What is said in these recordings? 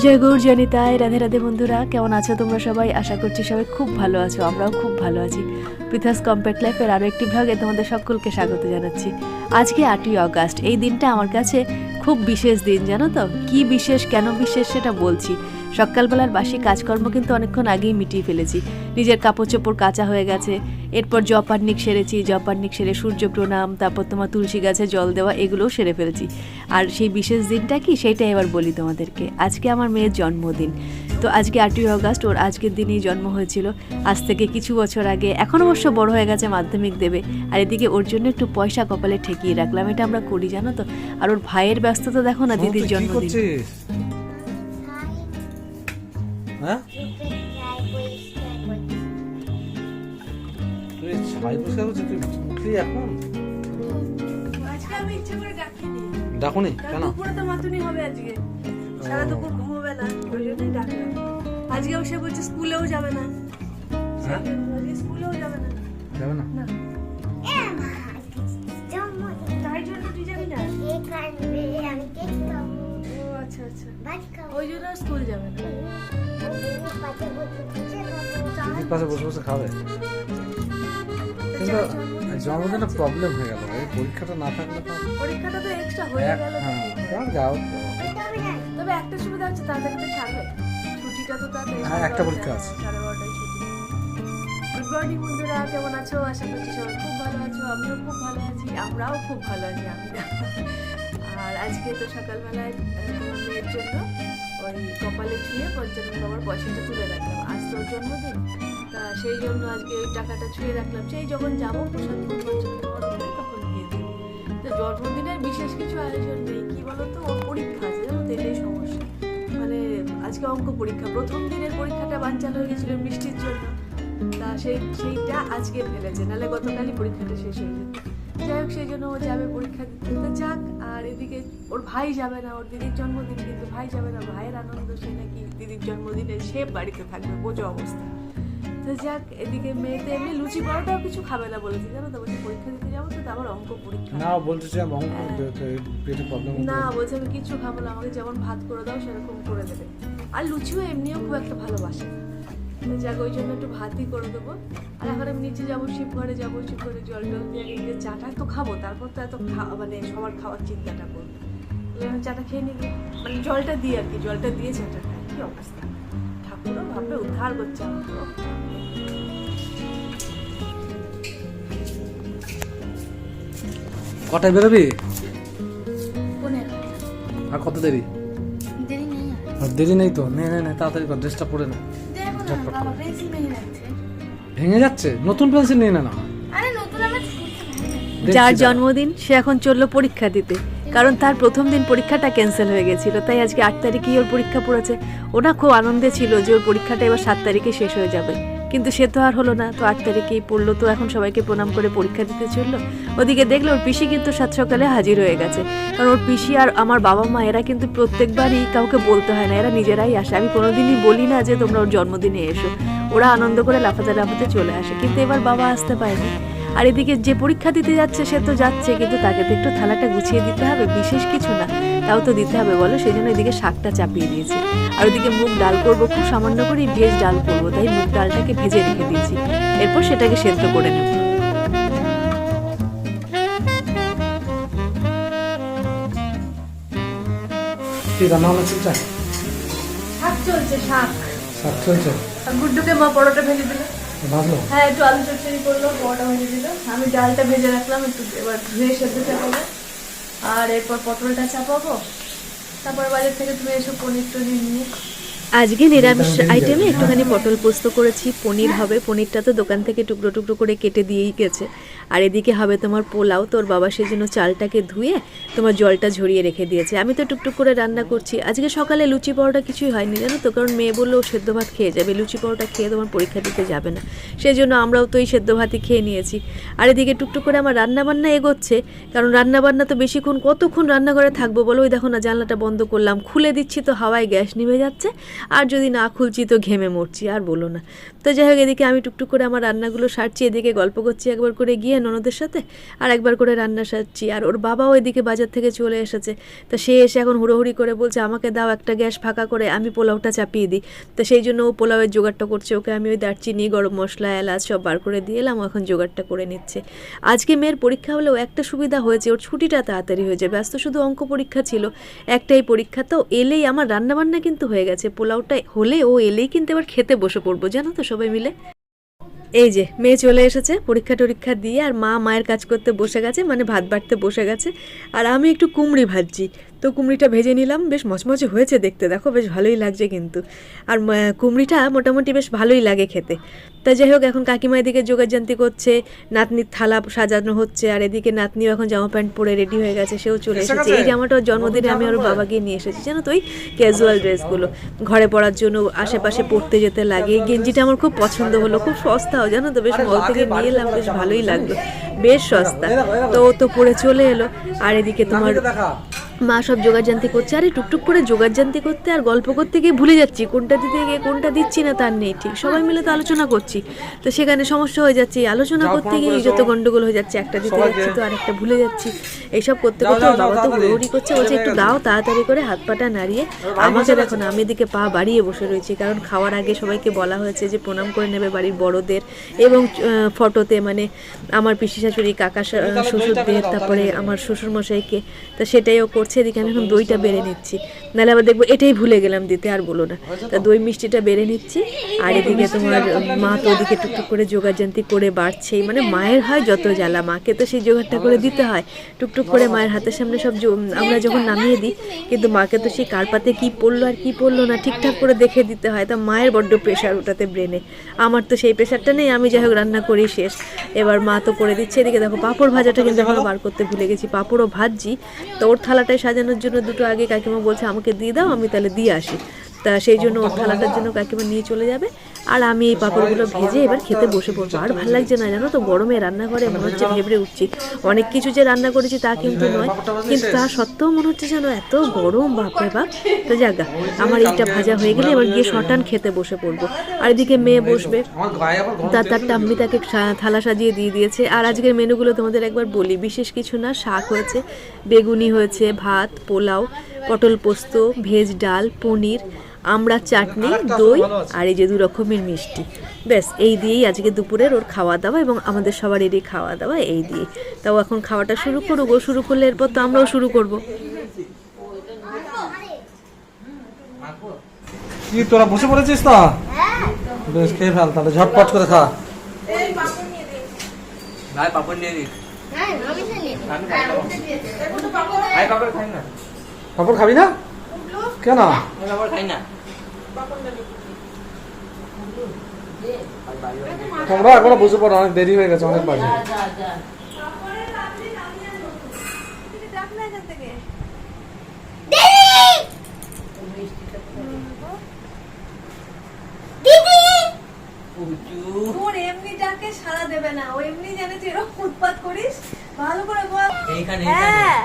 জয় গৌর জনিতায় রাধে রাধে বন্ধুরা, কেমন আছো তোমরা সবাই? আশা করছি সবাই খুব ভালো আছো, আমরাও খুব ভালো আছি। পৃথাস কম্প্যাক্ট লাইফের আরও একটি ভাগে তোমাদের সকলকে স্বাগত জানাচ্ছি। আজকে আটই অগাস্ট এই দিনটা আমার কাছে খুব বিশেষ দিন, জানো তো? কি বিশেষ, কেন বিশেষ সেটা বলছি। সকালবেলার বাসি কাজকর্ম কিন্তু অনেকক্ষণ আগেই মিটিয়ে ফেলেছি। নিজের কাপড় চোপড় কাঁচা হয়ে গেছে। এরপর জপান্নিক সেরেছি জপান্নিক সেরে সূর্য প্রণাম তারপর তোমার তুলসী গাছে জল দেওয়া এগুলোও সেরে ফেলেছি। আর সেই বিশেষ দিনটা কি সেটা এবার বলি তোমাদেরকে। আজকে আমার মেয়ের জন্মদিন। তো আজকে আটই অগাস্ট ওর আজকের দিনেই জন্ম হয়েছিল। আজ থেকে কিছু বছর আগে এখন অবশ্য বড় হয়ে গেছে মাধ্যমিক দেবে। আর এদিকে ওর জন্য একটু পয়সা কপালে ঠেকিয়ে রাখলাম এটা আমরা করি জানো তো? আর ওর ভাইয়ের ব্যস্ততা দেখো না দিদির জন্মদিন। হ্যাঁ? তুই ছাই পরিষ্কার করছিস? তুই উঠলি এখন? আজকে ডাকিনি। কেন? তো মাতুনি হবে আজকে। সারা দুপুর ঘুমোবে না ওই জন্যই ডাকলাম। আজকেও সে বলছে স্কুলেও যাবে না। হ্যাঁ? স্কুলেও যাবে না। যাবে না? না। তাই জন্য তুই যাবি না? ও আচ্ছা আচ্ছা। ওই জন্য আর স্কুল যাবে না। পাশে বসে বসে খাবে। কিন্তু জন্মদিনে প্রবলেম হয়ে গেল। এই পরীক্ষাটা না থাকলে তো পরীক্ষাটা তো এক্সট্রা হয়ে গেল হ্যাঁ যাও, যাও। তবে একটা সুবিধা হচ্ছে তাড়াতাড়ি তো ছাড়বে। ছুটিটা তো তাড়াতাড়ি হ্যাঁ, একটা পরীক্ষা আছে। সাড়ে বারোটায় ছুটি। গুড মর্নিং বন্ধুরা কেমন আছো? আশা করছি সবাই খুব ভালো আছো আমিও খুব ভালো আছি আমরাও খুব ভালো আছি আমি আর আজকে তো সকালবেলায় তোমার মেয়ের জন্য ওই কপালে ছুঁয়ে পঞ্চান্ন বাবার পয়সাটা তুলে রাখলাম। আজ তো ওর জন্মদিন। তা সেই জন্য আজকে ওই টাকাটা ছুঁয়ে রাখলাম। সেই যখন যাব প্রসাদ তখন দিয়ে দেবো। তো জন্মদিনের বিশেষ কিছু আয়োজন নেই। কি বলতো? ওর পরীক্ষা আছে, জানো তো? এটাই সমস্যা। মানে আজকে অঙ্ক পরীক্ষা। প্রথম দিনের পরীক্ষাটা বানচাল হয়ে গেছিল বৃষ্টির জন্য। তা সেই, সেইটা আজকে ফেলেছে। নাহলে গতকালই পরীক্ষাটা শেষ হয়ে যেত। যাই হোক, সেই জন্য ও যাবে পরীক্ষা দিতে। যাক আর এদিকে ওর ভাই যাবে না ওর দিদির জন্মদিন কিন্তু ভাই যাবে না ভাইয়ের আনন্দ সে নাকি দিদির জন্মদিনে সে বাড়িতে থাকবে বোঝো অবস্থা। তো যাক এদিকে মেয়েতে এমনি লুচি পরোটাও কিছু খাবে না বলেছে জানো তো বলছে পরীক্ষা দিতে যাব তো আবার অঙ্ক পরীক্ষা। না বলতে চাই অঙ্ক পেটে প্রবলেম না বলছে আমি কিছু খাব না আমাকে যেমন ভাত করে দাও সেরকম করে দেবে। আর লুচিও এমনিও খুব একটা ভালোবাসে না। যাক ওই জন্য একটু ভাতই করে দেবো। আর এখন আমি নিচে যাব শিব ঘরে যাব শিব ঘরে জল টল দিয়ে গিয়ে চাটা তো খাব তারপর তো এত খা- মানে সবার খাওয়ার চিন্তাটা করব। চাটা খেয়ে নিই মানে জলটা দিই আর কি জলটা দিয়ে চাটা খাই কি অবস্থা? ঠাকুরও ভাবে উদ্ধার করছে আমাকে কটায় বেরোবি? আর কত দেরি? দেরি নেই আর। দেরি নেই তো? নে নে নে তাড়াতাড়ি কর ড্রেসটা পরে না। না, বাবা, পেন্সিল ভেঙে যাচ্ছে? নতুন পেন্সিল নিয়ে না আরে নতুন আমার যার জন্মদিন সে এখন চলল পরীক্ষা দিতে। কারণ তার প্রথম দিন পরীক্ষাটা ক্যান্সেল হয়ে গেছিল তাই আজকে আট তারিখেই ওর পরীক্ষা পড়েছে। ওটা খুব আনন্দে ছিল যে ওর পরীক্ষাটা এবার সাত তারিখে শেষ হয়ে যাবে। কিন্তু সে তো আর হলো না। তো আট তারিখেই পড়ল, তো এখন সবাইকে প্রণাম করে পরীক্ষা দিতে চলল। ওদিকে দেখল ওর পিসি কিন্তু সাত সকালে হাজির হয়ে গেছে। কারণ ওর পিসি আর আমার বাবা মা, এরা কিন্তু প্রত্যেকবারই কাউকে বলতে হয় না, এরা নিজেরাই আসে। আমি কোনোদিনই বলি না যে তোমরা ওর জন্মদিনে এসো। ওরা আনন্দ করে লাফাতে লাফাতে চলে আসে, কিন্তু এবার বাবা আসতে পারেনি। আর এদিকে যে পরীক্ষা দিতে যাচ্ছে সে তো যাচ্ছে, কিন্তু তাকে তো একটু থালাটা গুছিয়ে দিতে হবে, বিশেষ কিছু না। তাও তো দিতে হবে বলো? সেই জন্য এদিকে শাকটা চাপিয়ে দিয়েছি। আর ওদিকে মুগ ডাল করব খুব সামান্য করেই ভেজ ডাল করব তাই মুগ ডালটাকে ভেজে রেখে দিয়েছি। এরপর সেটাকে সেদ্ধ করে নেব। রান্না হলো শাক চলছে শাক। শাক চলছে? গুড্ডুকে মা পরোটা ভেজে দিল। হ্যাঁ একটু আলু চচ্চড়ি করল পরোটা ভেজে দিল আমি ডালটা ভেজে রাখলাম একটু এবার ধুয়ে সেদ্ধ চাপাবো আর এরপর পটলটা চাপাবো। তারপর বাজার থেকে তুমি এসব পনির টনির নিয়ে। আজকে নিরামিষ আইটেমে একটুখানি পটল পোস্ত করেছি পনির হবে পনিরটা তো দোকান থেকে টুকরো টুকরো করে কেটে দিয়েই গেছে। আর এদিকে হবে তোমার পোলাও। তোর বাবা সেই জন্য চালটাকে ধুয়ে তোমার জলটা ঝরিয়ে রেখে দিয়েছে। আমি তো টুকটুক করে রান্না করছি। আজকে সকালে লুচি পরোটা কিছুই হয়নি, জানো তো? কারণ মেয়ে বলল সেদ্ধ ভাত খেয়ে যাবে। লুচি পরোটা খেয়ে তোমার পরীক্ষা দিতে যাবে না। সেই জন্য আমরাও তো এই সেদ্ধ ভাতই খেয়ে নিয়েছি। আর এদিকে টুকটুক করে আমার রান্না বান্না এগোচ্ছে। কারণ রান্না বান্না তো বেশিক্ষণ, কতক্ষণ রান্নাঘরে থাকব বলো ওই দেখো না, জানলাটা বন্ধ করলাম। খুলে দিচ্ছি তো হাওয়ায় গ্যাস নিভে যাচ্ছে। আর যদি না খুলছি তো ঘেমে মরছি, আর বলো না। তো যাই হোক, এদিকে আমি টুকটুক করে আমার রান্নাগুলো সারছি, এদিকে গল্প করছি একবার করে গিয়ে। ননদের সাথে? আর একবার করে রান্না সারছি। আর ওর বাবাও এদিকে বাজার থেকে চলে এসেছে। তা সে এসে এখন হুড়োহুড়ি করে বলছে, আমাকে দাও একটা গ্যাস ফাঁকা করে, আমি পোলাওটা চাপিয়ে দিই। তো সেই জন্য ও পোলাওয়ের জোগাড়টা করছে। ওকে আমি ওই দারচিনি, গরম মশলা, এলাচ সব বার করে দিয়ে এলাম এখন জোগাড়টা করে নিচ্ছে। আজকে মেয়ের পরীক্ষা হলেও একটা সুবিধা হয়েছে, ওর ছুটিটা তাড়াতাড়ি হয়ে যাবে। আজ তো শুধু অঙ্ক পরীক্ষা ছিল, একটাই পরীক্ষা। তো এলেই আমার রান্নাবান্না কিন্তু হয়ে গেছে। পোলাওটা হলে ও এলেই কিন্তু এবার খেতে বসে পড়ব, জানো তো সবাই মিলে? এই যে, মেয়ে চলে এসেছে, পরীক্ষা টরীক্ষা দিয়ে আর মা মায়ের কাজ করতে বসে গেছে মানে ভাত বাড়তে বসে গেছে। আর আমি একটু কুমড়ি ভাজছি। তো কুমড়িটা ভেজে নিলাম বেশ মচমচে হয়েছে দেখতে দেখো বেশ ভালোই লাগছে কিন্তু। আর কুমড়িটা মোটামুটি বেশ ভালোই লাগে খেতে। তা যাই হোক এখন কাকিমা এদিকে যোগাযান্তি করছে নাতনির থালা সাজানো হচ্ছে আর এদিকে নাতনিও এখন জামা প্যান্ট পরে রেডি হয়ে গেছে সেও চলে এসেছে। এই জামাটা জন্মদিনে আমি ওর বাবাকে নিয়ে এসেছি জানো তো ওই ক্যাজুয়াল ড্রেসগুলো ঘরে পড়ার জন্য আশেপাশে পড়তে যেতে লাগে। এই গেঞ্জিটা আমার খুব পছন্দ হলো খুব সস্তাও জানো তো বেশ মল থেকে নিয়ে এলাম বেশ ভালোই লাগল। বেশ সস্তা। তো ও তো পরে চলে এলো। আর এদিকে তোমার মা সব জোগাড়জান্তি করছে আরে টুকটুক করে জোগাড়জান্তি করতে আর গল্প করতে গিয়ে ভুলে যাচ্ছি কোনটা দিতে গিয়ে কোনটা দিচ্ছি না তার নেই ঠিক। সবাই মিলে তো আলোচনা করছি। তো সেখানে সমস্যা হয়ে যাচ্ছে আলোচনা করতে গিয়ে যত গন্ডগোল হয়ে যাচ্ছে একটা দিতে যাচ্ছি তো আরেকটা ভুলে যাচ্ছি। এইসব করতে করতে বাবা তো হুড়োহুড়ি করছে বলছে একটু দাও তাড়াতাড়ি করে হাত পাটা নাড়িয়ে। আমাকে দেখো না আমি এদিকে পা বাড়িয়ে বসে রয়েছি কারণ খাওয়ার আগে সবাইকে বলা হয়েছে যে প্রণাম করে নেবে বাড়ির বড়দের এবং ফটোতে মানে আমার পিসি শাশুড়ি কাকা শ্বশুরদের তারপরে আমার শ্বশুরমশাইকে তা সেটাই ও করছে এদিকে আমি এখন দইটা বেড়ে নিচ্ছি। নাহলে আবার দেখব এটাই ভুলে গেলাম দিতে, আর বলো না। তা দই মিষ্টিটা বেড়ে নিচ্ছি, আর এদিকে তোমার মা তো ওদিকে টুকটুক করে জোগাড়জান্তি করে বাড়ছেই। মানে মায়ের হয় যত জ্বালা, মাকে তো সেই জোগাড়টা করে দিতে হয়। টুকটুক করে মায়ের হাতের সামনে সব আমরা যখন নামিয়ে দিই, কিন্তু মাকে তো সেই কারপাতে কি পড়ল আর কি পড়ল না, ঠিকঠাক করে দেখে দিতে হয়। তা মায়ের বড্ড প্রেশার ওটাতে ব্রেনে আমার তো সেই প্রেশারটা নেই, আমি যাই হোক রান্না করি শেষ। এবার মা তো করে দিচ্ছে, এদিকে দেখো পাঁপড় ভাজাটা কিন্তু এখনও বার করতে ভুলে গেছি। পাঁপড়ও ভাজছি, তো ওর থালাটায় সাজানোর জন্য দুটো আগে কাকিমা বলছে, আমাকে দিয়ে দাও, আমি তাহলে দিয়ে আসি। তা সেই জন্য ওর থালাটার জন্য কাকিমা নিয়ে চলে যাবে। আর আমি এই পাঁপড়গুলো ভেজে এবার খেতে বসে পড়ব। আর ভালো লাগছে না জানো তো? গরমে রান্নাঘরে মনে হচ্ছে ভেবড়ে উঠছি। অনেক কিছু যে রান্না করেছি তা কিন্তু নয়। কিন্তু তা সত্ত্বেও মনে হচ্ছে যেন এত গরম বাপরে বাপ। তো জাগা আমার এইটা ভাজা হয়ে গেলে এবার গিয়ে শটান খেতে বসে পড়ব। আর এদিকে মেয়ে বসবে। তার তার টাম্মি তাকে থালা সাজিয়ে দিয়ে দিয়েছে। আর আজকের মেনুগুলো তোমাদের একবার বলি। বিশেষ কিছু না, শাক হয়েছে, বেগুনি হয়েছে, ভাত, পোলাও, পটল পোস্ত, ভেজ ডাল, পনির আমড়া চাটনি দই আর এই যে দু রকমের মিষ্টি। ব্যাস এই দিয়েই আজকে দুপুরের ওর খাওয়া দাওয়া এবং আমাদের সবারই খাওয়া দাওয়া এই দিয়ে তাও এখন খাওয়াটা শুরু করুক ও শুরু করলে এরপর তো আমরাও শুরু করব। কি তোরা বসে পড়েছিস তো বেশ খেয়ে ফেল তাহলে ঝটপট করে খা। ভাই পাপড় নিয়ে হ্যাঁ আমি জানি আমি খাই। না পাপড় খাই না। পাপড় খাবি না? কেন? তোমরা একবার বসে পড়ো অনেক দেরি হয়ে গেছে অনেক বাজে। তোর সাড়া দেবে না ও এমনি জানে যে এরকম উৎপাত করিস। ভালো করে বল। এইখানে হ্যাঁ।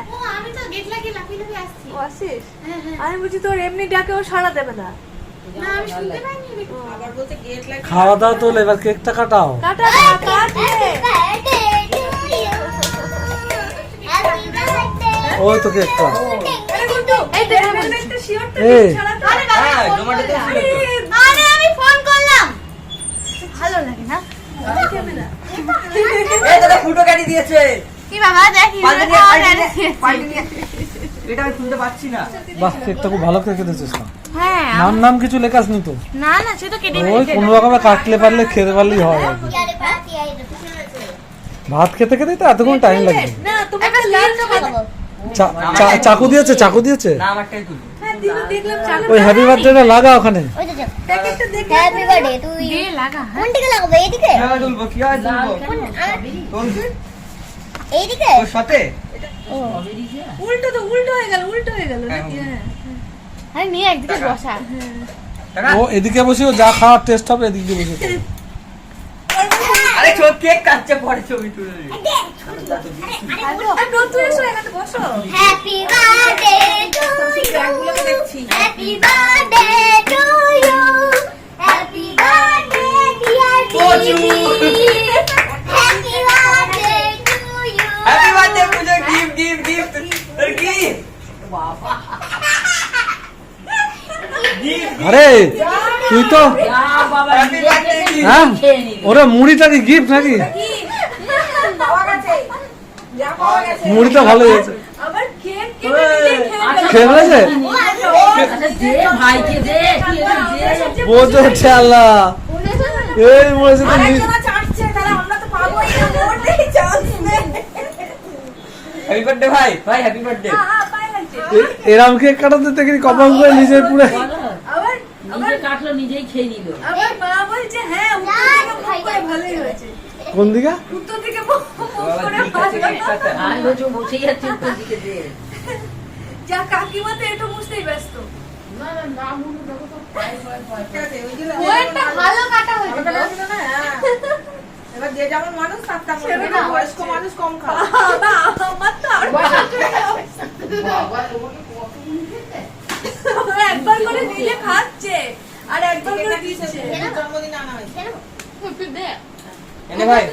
ও আসিস? হ্যাঁ হ্যাঁ। আমি বলছি তোর এমনি ডাকে ও সাড়া দেবে না। না আমি শুনতে পাইনি খাওয়া দাওয়া তো এবার কেকটা কাটাও। ওই তো কেকটা। হ্যাঁ জোম্যাটোতে ছিল তো। আরে আমি ফোন করলাম। ভালো লাগে না। ফুটো কাটি দিয়েছে। কি বাবা দেখি এটা আমি শুনতে পাচ্ছি না। বাহ কেকটা খুব ভালো না। হ্যাঁ নাম নাম কিছু লেখাস নি তো। না না সে তো কেটে ওই কোনো রকমে কাটলে পারলে খেতে পারলেই হয়। ভাত খেতে খেতে তো এতক্ষণ টাইম লাগবে। না, একটা লাল চাকু দিয়েছে চাকু দিয়েছে? না আমারটাই তুলি হ্যাঁ, চাকু। ওই হ্যাপি বার্থডেটা লাগা ওখানে। হ্যাপি বার্থডে তুই লাগা হ্যাঁ। কোন দিকে লাগাবো এইদিকে? তুলবো এইদিকে? তোর সাথে? উল্টো তো উল্টো হয়ে গেল উল্টো হয়ে গেল হ্যাঁ, হ্যাঁ। আরে নিয়ে একদিকে বসা। ও এদিকে বসে ও যা খাওয়ার টেস্ট হবে এদিকে বসে আরে চোখ কেক কাটছে পরে ছবি তুলে। Happy birthday to you happy birthday to you happy birthday happy birthday Pujo gift gift gift তোর বাবা গিফট আরে তুই তো হ্যাঁ ওরে মুড়িটা কি গিফট নাকি মুড়ি তো ভালোই হয়েছে খেয়ে ফেলেছে দে দে বোঝো ঠেলা এই মরেছে তো নি- হ্যাপি বার্থডে ভাই ভাই হ্যাপি বার্থডে হ্যাঁ, এরম কেক কাটাতে দেখি কপাল করে পুরে। নিজে কাটলো নিজেই খেয়ে নিল। আবার মা বলছে হ্যাঁ উত্তর থেকে মুখ করে ভালোই হয়েছে। কোন দিকে? উত্তর থেকে মুখ মুখ করে ভালো আর রোজ বসেই আছে উত্তর দিকে দে যা কাকিমা তো একটু বুঝতেই ব্যস্ত। ও একটা ভালো কাটা হয়েছে এবার যে যেমন মানুষ তার তেমন বয়স্ক মানুষ কম খায়। আমার তো আরও একবার করে দিলে খাচ্ছে আর একবার করে দিচ্ছে। জন্মদিন আনা হয়েছে। এনে ভাই।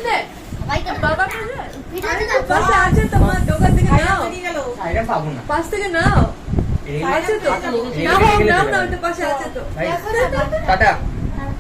তো পাশে থেকে নাও। না। আছে তো? নাও হোক নাও না পাশে আছে তো। টাটা।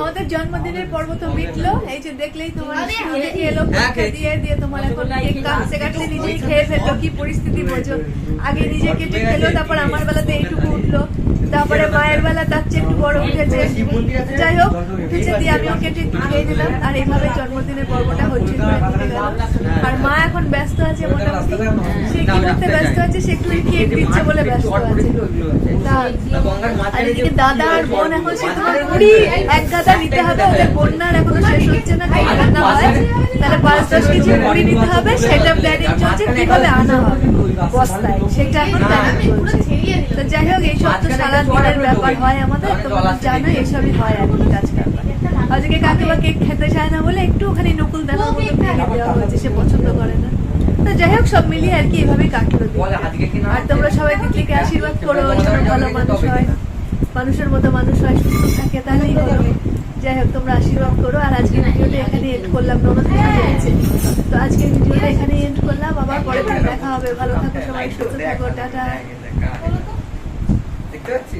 আমাদের জন্মদিনের পর্ব তো মিটলো। এই যে দেখলেই তোমার দেখে এলো হ্যাঁ। দিয়ে দিয়ে তোমার এখন কেক কাটতে কাটতে নিজেই খেয়ে ফেলল কি পরিস্থিতি বোঝো। আগে নিজে কেটে খেলো তারপর আমার বেলাতে এইটুকু উঠল। তারপরে মায়ের বেলা তার চেয়ে একটু বড় উঠেছে। যাই হোক উঠেছে দিয়ে আমিও কেটে একটু খেয়ে দিলাম আর এইভাবে জন্মদিনের পর্বটা হচ্ছে করে কেটে গেল। আর মা এখন ব্যস্ত আছে মোটামুটি। সে কি করতে ব্যস্ত আছে সে একটু কেক দিচ্ছে বলে ব্যস্ত আছে। আর এদিকে দাদা আর বোন এখন সে তোমার এক গাদা নিতে হবে ওদের বন্যার এখনও শেষ হচ্ছে না যদি রান্না হয়? তাহলে পাঁচ দশ কেজি মুড়ি নিতে হবে সেটা প্ল্যানিং চলছে কীভাবে আনা হবে? বস্তায় সেটা এখন প্ল্যানিং চলছে। তো যাই হোক এইসব তো সারা দিনের ব্যাপার হয় আমাদের তোমরা জানো এসবই হয় আর কি কাজ আজকে কাকিমা কেক খেতে চায় না বলে একটু ওখানে নকুল দানার মতো ভেঙে দেওয়া হয়েছে সে পছন্দ করে না। তো যাই হোক সব মিলিয়ে আর কি এভাবেই কাটলো দিন। বলে আজকে কি না আর তোমরা সবাই দিদিকে আশীর্বাদ করো ভালো মানুষ হয়। মানুষের মতো মানুষ হয় সুস্থ থাকে তাহলেই হলো যাই হোক, তোমরা আশীর্বাদ করো। আর আজকে ভিডিওটা এখানে এন্ড করলাম ননদ তো আজকে ভিডিওটা এখানে এন্ড করলাম, আবার পরে দেখা হবে। ভালো থাকো সবাই, সুস্থ থাকো, টাটা। দেখতে পাচ্ছিস